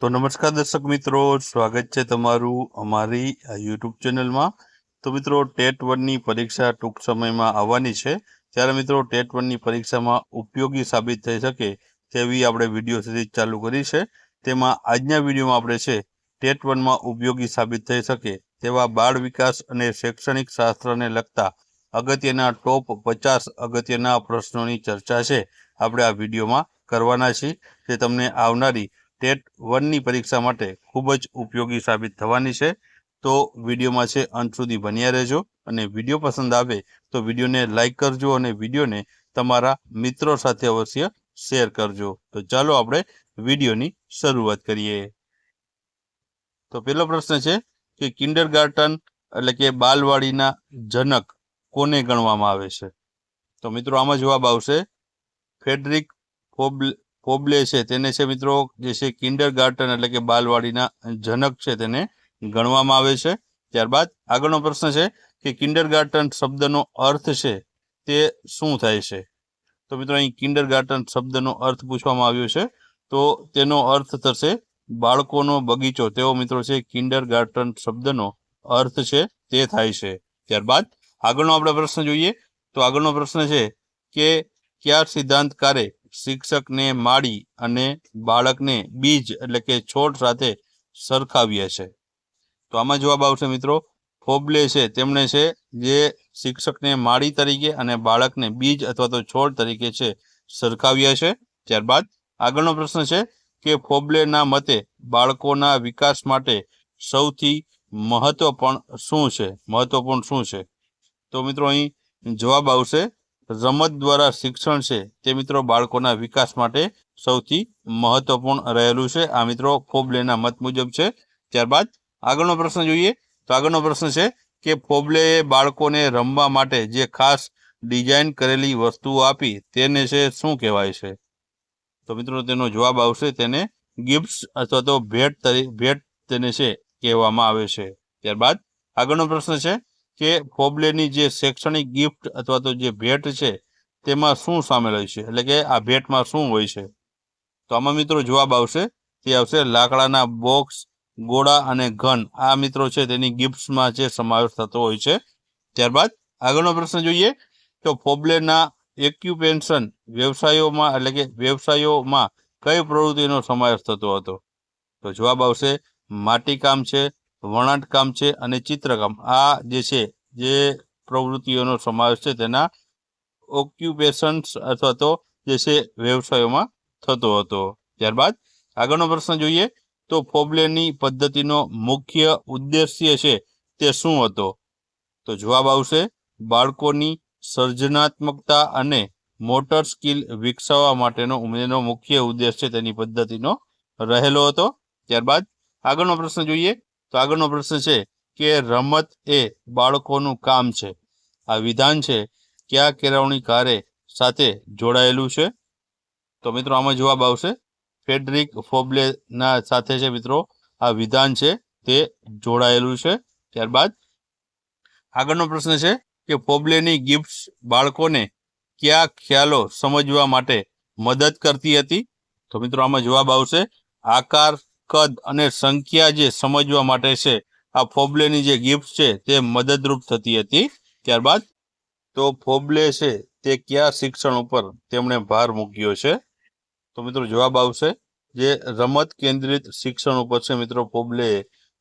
તો નમસ્કાર દર્શક મિત્રો, સ્વાગત છે તમારું અમારી યુટ્યુબ ચેનલમાં. તો મિત્રો, ટેટ વનની પરીક્ષા ટૂંક સમયમાં આવવાની છે. ત્યારે મિત્રો, ટેટ વનની પરીક્ષામાં ઉપયોગી સાબિત થઈ શકે તેવી આપણે વીડિયો સિરીઝ ચાલુ કરી છે. તેમાં આજના વિડીયોમાં આપણે છે, ટેટ વનમાં ઉપયોગી સાબિત થઈ શકે તેવા બાળ વિકાસ અને શૈક્ષણિક શાસ્ત્રને લગતા અગત્યના ટોપ પચાસ અગત્યના પ્રશ્નોની ચર્ચા છે. આપણે આ વિડીયોમાં કરવાના છીએ. જે તમને આવનારી ટેટ વનની પરીક્ષા માટે ખૂબ જ ઉપયોગી સાબિત થવાની છે. તો વિડીયોમાં છે અંત સુધી બન્યા રહેજો અને વીડિયો પસંદ આવે તો વિડીયોને લાઇક કરજો અને વિડીયોને તમારા મિત્રો સાથે અવશ્ય શેર કરજો. તો ચાલો આપણે વિડીયોની શરૂઆત કરીએ. તો પહેલો પ્રશ્ન છે કે કિન્ડર એટલે કે બાલવાડીના જનક કોને ગણવામાં આવે છે? તો મિત્રો આમાં જવાબ આવશે ફેડરિક ફોબ્લે ફોબ્લે છે. તેને છે મિત્રો, જે છે કિન્ડર ગાર્ટન એટલે કે બાલવાડીના જનક છે તેને ગણવામાં આવે છે. ત્યારબાદ આગળનો પ્રશ્ન છે કે કિન્ડર શબ્દનો અર્થ છે તે શું થાય છે? તો મિત્રો, અહીં કિન્ડર ગાર્ટન શબ્દનો અર્થ પૂછવામાં આવ્યો છે. તો તેનો અર્થ થશે બાળકોનો બગીચો. તેવો મિત્રો છે કિન્ડર ગાર્ટન શબ્દનો અર્થ છે તે થાય છે. ત્યારબાદ આગળનો આપણે પ્રશ્ન જોઈએ. તો આગળનો પ્રશ્ન છે કે કયા સિદ્ધાંતકારે શિક્ષકને માળી અને બાળકને બીજ એટલે કે છોડ સાથે સરખાવ્યા છે. તો આમાં જવાબ આવશે મિત્રો, ફોબલે છે, તેમણે છે, જે શિક્ષકને માળી તરીકે અને બાળકને બીજ અથવા તો છોડ તરીકે છે, સરખાવ્યા છે. ત્યારબાદ આગળનો પ્રશ્ન છે કે ફોબલેના મતે બાળકોના વિકાસ માટે સૌથી મહત્વપૂર્ણ શું છે? મહત્વપૂર્ણ શું છે? તો મિત્રો અહીં જવાબ આવશે રમત દ્વારા શિક્ષણ છે તે મિત્રો બાળકોના વિકાસ માટે સૌથી મહત્વપૂર્ણ રહેલું છે. આ મિત્રો ફોબલેના મત મુજબ છે. ત્યારબાદ આગળનો પ્રશ્ન જોઈએ તો આગળનો પ્રશ્ન છે કે ફોબલેએ બાળકોને રમવા માટે જે ખાસ ડિઝાઇન કરેલી વસ્તુઓ આપી તેને છે શું કહેવાય છે? તો મિત્રો તેનો જવાબ આવશે તેને ગિફ્ટ્સ અથવા તો ભેટ ભેટ તેને છે કહેવામાં આવે છે. ત્યારબાદ આગળનો પ્રશ્ન છે કે ફોબલેની જે શૈક્ષણિક ગિફ્ટ અથવા તો જે ભેટ છે, તેમાં શું સામેલ હોય છે? એટલે કે આ ભેટમાં શું હોય છે? તો આમાં મિત્રો જવાબ આવશે. તે આવશે લાકડાના બોક્સ, ગોળા અને ઘન. આ મિત્રો છે તેની ગિફ્ટ્સમાં જે સમાવેશ થતો હોય છે. ત્યારબાદ આગળનો પ્રશ્ન જોઈએ તો ફોબલેના એક્યુપેન્શન વ્યવસાયોમાં એટલે કે વ્યવસાયોમાં કઈ પ્રવૃત્તિનો સમાવેશ થતો હતો? તો જવાબ આવશે માટીકામ છે વણાટકામ છે અને ચિત્રકામ. આ જે છે, જે પ્રવૃત્તિઓનો સમાવેશ છે, તેના ઓક્યુપેશન્સ અથવા તો જે છે, વ્યવસાયોમાં થતો હતો. ત્યારબાદ આગળનો પ્રશ્ન જોઈએ તો ફોબલેની પદ્ધતિનો મુખ્ય ઉદ્દેશ્ય છે તે શું હતો? તો જવાબ આવશે, બાળકોની સર્જનાત્મકતા અને મોટર સ્કિલ વિકસાવવા માટેનો એનો મુખ્ય ઉદ્દેશ છે તેની પદ્ધતિનો રહેલો હતો. ત્યારબાદ આગળનો પ્રશ્ન જોઈએ તો આગળનો પ્રશ્ન છે કે રમત એ બાળકોનું કામ છે. આ વિધાન છે કયા કેળવણી કાર્ય સાથે જોડાયેલું છે? તો મિત્રો, આમાં જવાબ આવશે. ફેડરિક ફોબલેના સાથે છે મિત્રો, આ વિધાન છે તે જોડાયેલું છે. ત્યારબાદ આગળનો પ્રશ્ન છે કે ફોબલેની ગિફ્ટ્સ બાળકોને કયા ખ્યાલો સમજવા માટે મદદ કરતી હતી? તો મિત્રો, આમાં જવાબ આવશે આકાર કદ અને સંખ્યા જે સમજવા માટે છે, આ ફોબલેની જે ગિફ્ટ છે, તે મદદરૂપ થતી હતી. ત્યારબાદ તો ફોબલે છે, તે કયા શિક્ષણ ઉપર તેમણે ભાર મૂક્યો છે? તો મિત્રો જવાબ આવશે, જે રમત કેન્દ્રિત શિક્ષણ ઉપર છે મિત્રો ફોબલે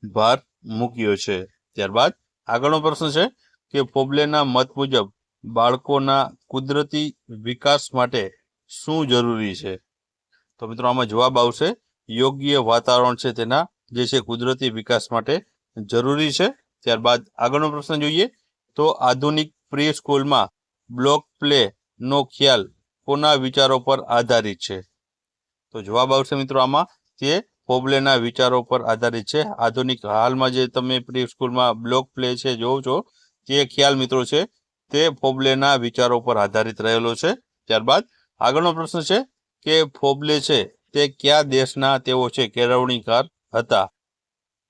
ભાર મૂક્યો છે. ત્યારબાદ આગળનો પ્રશ્ન છે કે ફોબલેના મત મુજબ બાળકોના કુદરતી વિકાસ માટે શું જરૂરી છે? તો મિત્રો આમાં જવાબ આવશે યોગ્ય વાતાવરણ છે તેના જે છે કુદરતી વિકાસ માટે જરૂરી છે. ત્યારબાદ આગળનો પ્રશ્ન જોઈએ તો આધુનિક પ્રી સ્કૂલમાં બ્લોક પ્લે નો ખ્યાલ કોના વિચારો પર આધારિત છે? તો જવાબ આવશે મિત્રો આમાં તે પોબલેના વિચારો પર આધારિત છે. આધુનિક હાલમાં જે તમે પ્રી સ્કૂલમાં બ્લોક પ્લે છે જોવો છો, તે ખ્યાલ મિત્રો છે તે ફોબલેના વિચારો પર આધારિત રહેલો છે. ત્યારબાદ આગળનો પ્રશ્ન છે કે ફોબલે છે તે કયા દેશના તેઓ છે કેળવણીકાર હતા?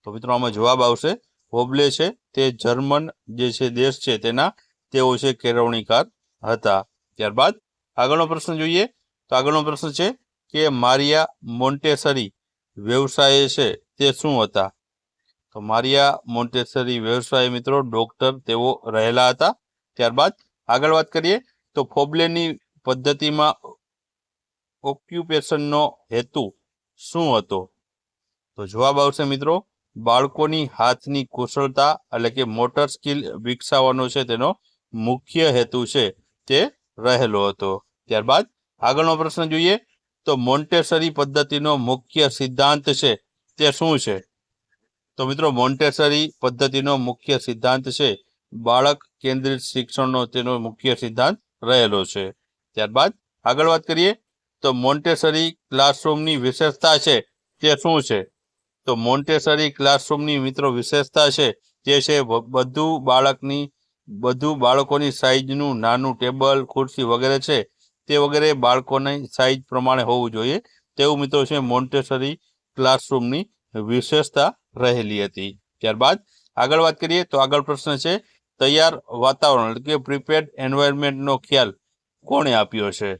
તો મિત્રો આમાં જવાબ આવશે ફોબલે છે તે જર્મન જે છે દેશ છે તેના તેઓ છે કેળવણીકાર હતા. ત્યારબાદ આગળનો પ્રશ્ન જોઈએ, તો આગળનો પ્રશ્ન છે કે મારિયા મોન્ટેસરી વ્યવસાય છે તે શું હતા? તો મારિયા મોન્ટેસરી વ્યવસાય મિત્રો ડોક્ટર તેઓ રહેલા હતા. ત્યારબાદ આગળ વાત કરીએ, તો ફોબલેની પદ્ધતિમાં ઓક્યુપેશનનો હેતુ શું હતો? તો જવાબ આવશે મિત્રો, બાળકોની હાથની કુશળતા એટલે કે મોટર સ્કિલ વિકસાવવાનો છે તેનો મુખ્ય હેતુ છે તે રહેલો હતો. ત્યારબાદ આગળનો પ્રશ્ન જોઈએ, તો મોન્ટેસરી પદ્ધતિનો મુખ્ય સિદ્ધાંત છે તે શું છે? તો મિત્રો, મોન્ટેસરી પદ્ધતિનો મુખ્ય સિદ્ધાંત છે બાળક કેન્દ્રિત શિક્ષણનો તેનો મુખ્ય સિદ્ધાંત રહેલો છે. ત્યારબાદ આગળ વાત કરીએ તો મોન્ટેસરી ક્લાસરૂમની વિશેષતા છે તે શું છે? તો મોન્ટેસરી ક્લાસરૂમની મિત્રો વિશેષતા છે તે છે બધું બાળકની, બધું બાળકોની સાઇઝનું નાનું ટેબલ, ખુરશી વગેરે છે તે વગેરે બાળકોની સાઇઝ પ્રમાણે હોવું જોઈએ. તેવું મિત્રો છે મોન્ટેસરી ક્લાસરૂમની વિશેષતા રહેલી હતી. ત્યારબાદ આગળ વાત કરીએ તો આગળ પ્રશ્ન છે, તૈયાર વાતાવરણ એટલે કે પ્રિપેર્ડ એન્વાયરમેન્ટનો ખ્યાલ કોણે આપ્યો છે?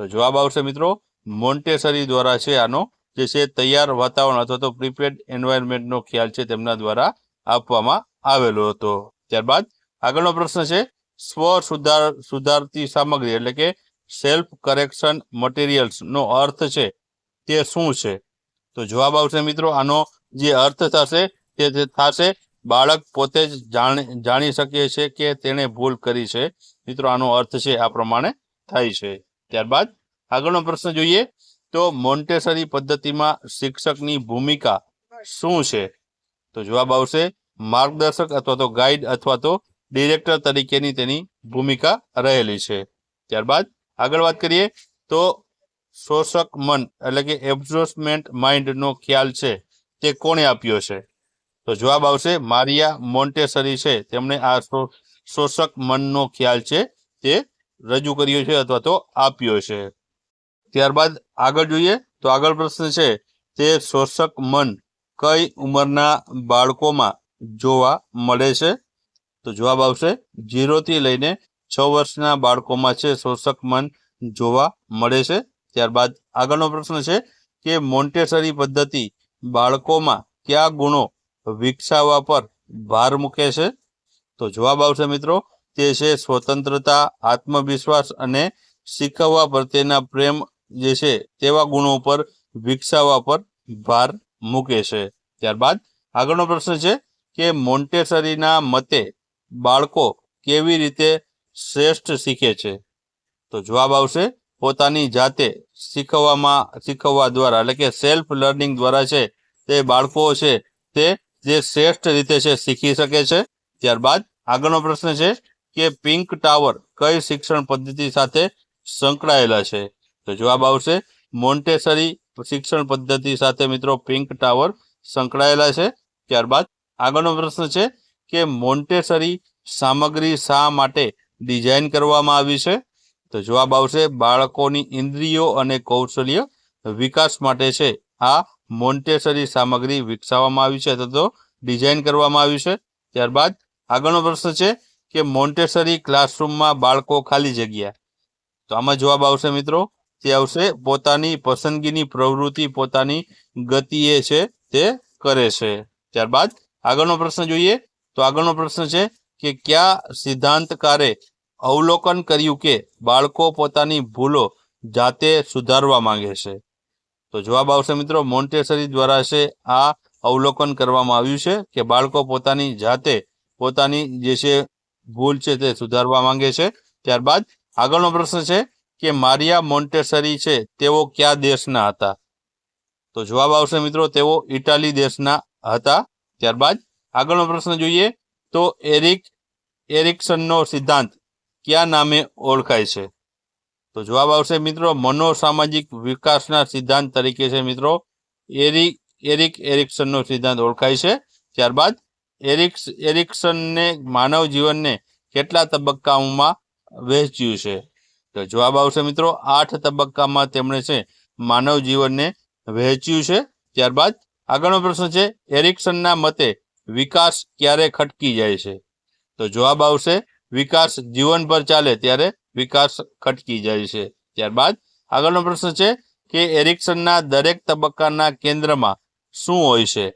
તો જવાબ આવશે મિત્રો, મોન્ટેસરી દ્વારા છે આનો, જે છે તૈયાર વાતાવરણ અથવા તો પ્રિપેર્ડ એન્વાયરમેન્ટનો ખ્યાલ છે તેમના દ્વારા આપવામાં આવેલો હતો. ત્યારબાદ આગળનો પ્રશ્ન છે, સ્વ સુધાર, સુધારતી સામગ્રી એટલે કે સેલ્ફ કરેક્શન મટીરિયલ્સનો અર્થ છે તે શું છે? તો જવાબ આવશે મિત્રો, આનો જે અર્થ થશે તે થશે, બાળક પોતે જ જાણી જાણી શકે છે કે તેણે ભૂલ કરી છે. મિત્રો, આનો અર્થ છે આ પ્રમાણે થાય છે. ત્યારબાદ આગળનો પ્રશ્ન જોઈએ તો મોન્ટેસરી પદ્ધતિમાં શિક્ષકની ભૂમિકા શું છે? તો જવાબ આવશે માર્ગદર્શક અથવા તો ગાઈડ અથવા તો ડિરેક્ટર તરીકેની તેની ભૂમિકા રહેલી છે. ત્યારબાદ આગળ વાત કરીએ તો શોષક મન એટલે કે એબ્ઝોર્સમેન્ટ માઇન્ડનો ખ્યાલ છે તે કોણે આપ્યો છે? તો જવાબ આવશે મારિયા મોન્ટેસરી છે. તેમણે આ શોષક મનનો ખ્યાલ છે તે રજૂ કર્યો છે અથવા તો આપ્યો છે. ત્યારબાદ આગળ જોઈએ તો આગળ પ્રશ્ન છે, તે શોષક મન કઈ ઉંમરના બાળકોમાં જોવા મળે છે? તો જવાબ આવશે ઝીરોથી લઈને છ વર્ષના બાળકોમાં છે શોષક મન જોવા મળે છે. ત્યારબાદ આગળનો પ્રશ્ન છે કે મોન્ટેસરી પદ્ધતિ બાળકોમાં કયા ગુણો વિકસાવવા પર ભાર મૂકે છે? તો જવાબ આવશે મિત્રો તે છે સ્વતંત્રતા, આત્મવિશ્વાસ અને શીખવવા પ્રત્યેના પ્રેમ જે છે તેવા ગુણો પર વિકસાવવા પર ભાર મૂકે છે. ત્યારબાદ આગળનો પ્રશ્ન છે કે મોન્ટેસરીના મતે બાળકો કેવી રીતે શ્રેષ્ઠ શીખે છે? તો જવાબ આવશે પોતાની જાતે શીખવવામાં, શીખવવા દ્વારા એટલે કે સેલ્ફ લર્નિંગ દ્વારા છે તે બાળકો છે તે જે શ્રેષ્ઠ રીતે છે શીખી શકે છે. ત્યારબાદ આગળનો પ્રશ્ન છે કે પિંક ટાવર કઈ શિક્ષણ પદ્ધતિ સાથે સંકળાયેલા છે? તો જવાબ આવશે, મોન્ટેસરી શિક્ષણ પદ્ધતિ સાથે મિત્રો પિંક ટાવર સંકળાયેલા છે. ત્યારબાદ આગળનો પ્રશ્ન છે કે મોન્ટેસરી સામગ્રી શા માટે ડિઝાઇન કરવામાં આવી છે? તો જવાબ આવશે, બાળકોની ઇન્દ્રિયો અને કૌશલ્ય વિકાસ માટે છે. આ મોન્ટેસરી સામગ્રી વિકસાવવામાં આવી છે તો ડિઝાઇન કરવામાં આવી છે. ત્યારબાદ આગળનો પ્રશ્ન છે કે મોન્ટેસરી ક્લાસરૂમમાં બાળકો ખાલી જગ્યા. તો આમાં જવાબ આવશે મિત્રો, તે આવશે પોતાની પસંદગીની પ્રવૃત્તિ પોતાની ગતિએ છે તે કરે છે. ત્યારબાદ આગળનો પ્રશ્ન જોઈએ, તો આગળનો પ્રશ્ન છે કે કયા સિદ્ધાંતકારે અવલોકન કર્યું કે બાળકો પોતાની ભૂલો જાતે સુધારવા માંગે છે? તો જવાબ આવશે મિત્રો, મોન્ટેસરી દ્વારા છે આ અવલોકન કરવામાં આવ્યું છે કે બાળકો પોતાની જાતે પોતાની જે છે ભૂલ છે તે સુધારવા માંગે છે. ત્યારબાદ આગળનો પ્રશ્ન છે કે મારિયા મોન્ટેસરી છે, તેઓ કયા દેશના હતા? તો જવાબ આવશે મિત્રો, તેઓ ઇટાલી દેશના હતા. ત્યારબાદ આગળનો પ્રશ્ન જોઈએ તો એરિક, એરિક્સનનો સિદ્ધાંત કયા નામે ઓળખાય છે? તો જવાબ આવશે મિત્રો, મનોસામાજિક વિકાસના સિદ્ધાંત તરીકે છે મિત્રો. એરિક એરિક એરિક્સનનો સિદ્ધાંત ઓળખાય છે. ત્યારબાદ એરિક્સ, એરિક્સનને માનવ જીવનને કેટલા તબક્કાઓમાં વહેંચ્યું છે? તો જવાબ આવશે મિત્રો, આઠ તબક્કામાં તેમણે છે માનવ જીવનને વહેંચ્યું છે. ત્યારબાદ આગળનો પ્રશ્ન છે, એરિક્સનના મતે વિકાસ ક્યારે ખટકી જાય છે? તો જવાબ આવશે, વિકાસ જીવન પર ચાલે ત્યારે વિકાસ ખટકી જાય છે. ત્યારબાદ આગળનો પ્રશ્ન છે કે એરિક્સનના દરેક તબક્કાના કેન્દ્રમાં શું હોય છે?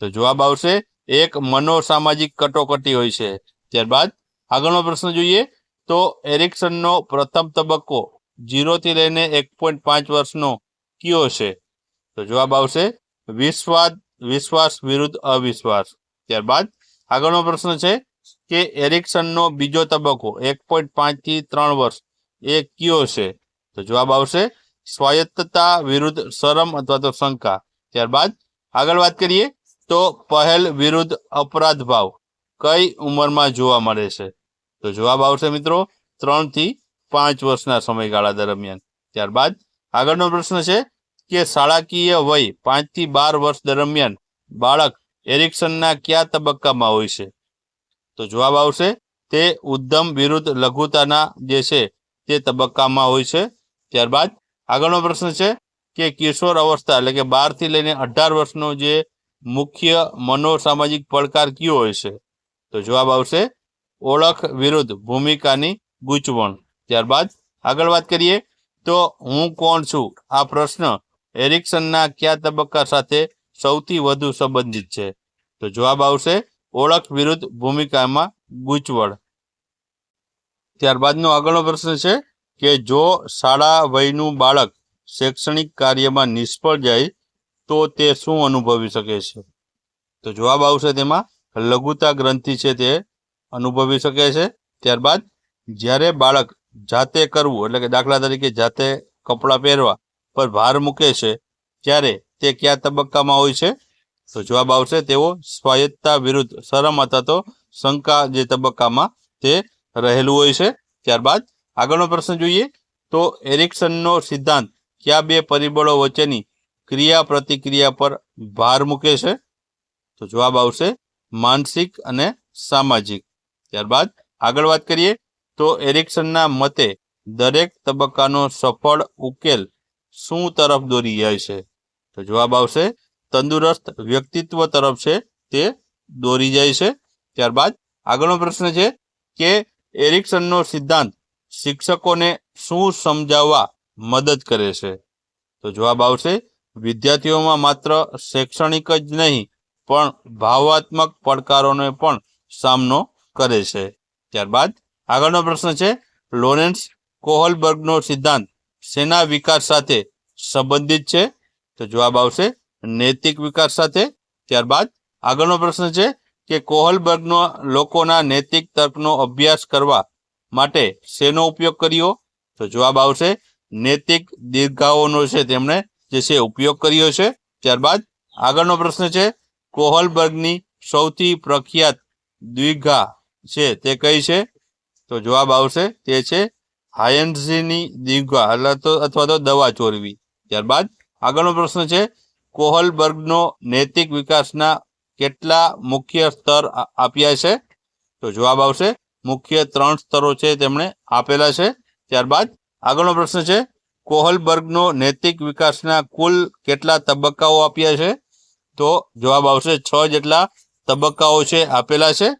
તો જવાબ આવશે એક મનોસામાજિક કટોકટી હોય છે. ત્યારબાદ આગળનો પ્રશ્ન જોઈએ તો એરિક્સનનો પ્રથમ તબક્કો જીરોથી લઈને એક પોઈન્ટ પાંચ વર્ષનો કયો છે? તો જવાબ આવશે વિશ્વાસ વિશ્વાસ વિરુદ્ધ અવિશ્વાસ. ત્યારબાદ આગળનો પ્રશ્ન છે કે એરિક્સનનો બીજો તબક્કો એક પોઈન્ટ પાંચથી ત્રણ વર્ષ એ કયો છે? તો જવાબ આવશે સ્વાયત્તતા વિરુદ્ધ શરમ અથવા તો શંકા. ત્યારબાદ આગળ વાત કરીએ તો પહેલ વિરુદ્ધ અપરાધ ભાવ કઈ ઉંમરમાં જોવા મળે છે? તો જવાબ આવશે મિત્રો ત્રણથી પાંચ વર્ષના સમયગાળા દરમિયાન. ત્યારબાદ આગળનો પ્રશ્ન છે કે શાળાકીય વય પાંચથી બાર વર્ષ દરમિયાન બાળક એરિક્સનના કયા તબક્કામાં હોય છે? તો જવાબ આવશે તે ઉદ્દમ વિરુદ્ધ લઘુતાના જે છે તે તબક્કામાં હોય છે. ત્યારબાદ આગળનો પ્રશ્ન છે કે કિશોર અવસ્થા એટલે કે બારથી લઈને અઢાર વર્ષનો જે મુખ્ય મનોસામાજિક પડકાર કયો હોય છે? તો જવાબ આવશે, ઓળખ વિરુદ્ધ ભૂમિકાની ગૂંચવણ. ત્યારબાદ આગળ વાત કરીએ, તો હું કોણ છું? આ પ્રશ્ન એરિક્સનના કયા તબક્કા સાથે સૌથી વધુ સંબંધિત છે? તો જવાબ આવશે, ઓળખ વિરુદ્ધ ભૂમિકામાં ગૂંચવણ. ત્યારબાદનો આગળનો પ્રશ્ન છે કે જો શાળા વયનું બાળક શૈક્ષણિક કાર્યમાં નિષ્ફળ જાય તો તે શું અનુભવી શકે છે? તો જવાબ આવશે તેમાં, લઘુતા ગ્રંથિ છે તે અનુભવી શકે છે. ત્યારબાદ, જ્યારે બાળક જાતે કરવું, એટલે કે દાખલા તરીકે જાતે કપડાં પહેરવા પર ભાર મૂકે છે, ત્યારે તે કયા તબક્કામાં હોય છે? તો જવાબ આવશે તેઓ સ્વાયત્તા વિરુદ્ધ શરમ અથવા તો શંકા જે તબક્કામાં તે રહેલું હોય છે. ત્યારબાદ આગળનો પ્રશ્ન જોઈએ તો એરિક્સનનો સિદ્ધાંત, કયા બે પરિબળો વચ્ચેની ક્રિયા પ્રતિક્રિયા પર ભાર મૂકે છે? તો જવાબ આવશે માનસિક અને સામાજિક. ત્યારબાદ આગળ વાત કરીએ તો એરિક્સનના મતે દરેક તબક્કાનો સફળ ઉકેલ શું તરફ દોરી જાય છે? તો જવાબ આવશે તંદુરસ્ત વ્યક્તિત્વ તરફ છે તે દોરી જાય છે. ત્યારબાદ આગળનો પ્રશ્ન છે કે એરિક્સનનો સિદ્ધાંત શિક્ષકોને શું સમજાવવા મદદ કરે છે? તો જવાબ આવશે વિદ્યાર્થીઓમાં માત્ર શૈક્ષણિક જ નહીં, પણ ભાવાત્મક પડકારોને પણ સામનો કરે છે. ત્યારબાદ આગળનો પ્રશ્ન છે, લોરેન્સ કોહલબર્ગનો સિદ્ધાંત શેના વિકાસ સાથે સંબંધિત છે? તો જવાબ આવશે, નૈતિક વિકાસ સાથે. ત્યારબાદ આગળનો પ્રશ્ન છે કે કોહલબર્ગનો લોકોના નૈતિક તર્કનો અભ્યાસ કરવા માટે શેનો ઉપયોગ કર્યો? તો જવાબ આવશે, નૈતિક દીર્ઘાઓનો છે તેમણે જે છે, ઉપયોગ કર્યો છે. ત્યારબાદ આગળનો પ્રશ્ન છે, કોહલબર્ગની સૌથી પ્રખ્યાત દ્વિઘા છે તે કઈ છે? તો જવાબ આવશે, તે છે હાયન્સની દ્વિઘા, એટલે તો અથવા તો દવા ચોરવી. ત્યારબાદ આગળનો પ્રશ્ન છે, કોહલબર્ગનો નૈતિક વિકાસના કેટલા મુખ્ય સ્તર આપ્યા છે? તો જવાબ આવશે, મુખ્ય ત્રણ સ્તરો છે તેમણે આપેલા છે. ત્યારબાદ આગળનો પ્રશ્ન છે કોહલબર્ગનો નૈતિક વિકાસના કુલ કેટલા તબક્કાઓ આપ્યા છે? તો જવાબ આવશે છ જેટલા તબક્કાઓ છે, આપેલા છે.